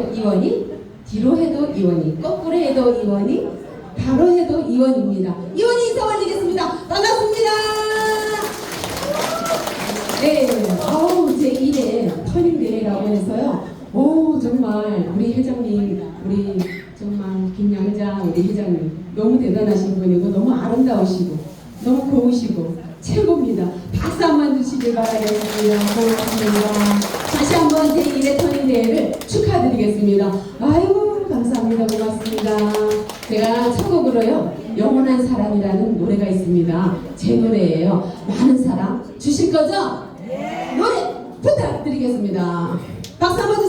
해도 이원이, 뒤로 해도 이원이, 거꾸로 해도 이원이, 바로 해도 이원입니다. 이원이 인사 올리겠습니다. 반갑습니다. 네, 아우 제 1회 터닝대회라고 해서요. 오 정말 우리 회장님, 우리 정말 김양자 우리 회장님 너무 대단하신 분이고 너무 아름다우시고 너무 고우시고 최고입니다. 박수 한 번 주시길 바라겠습니다. 고맙습니다. 다시 한번 제 1회 터닝대회를 축하 드리겠습니다. 아이고 감사합니다. 고맙습니다. 제가 첫 곡으로요 영원한 사랑이라는 노래가 있습니다. 제 노래예요. 많은 사랑 주실 거죠? 노래 부탁드리겠습니다. 박수 한번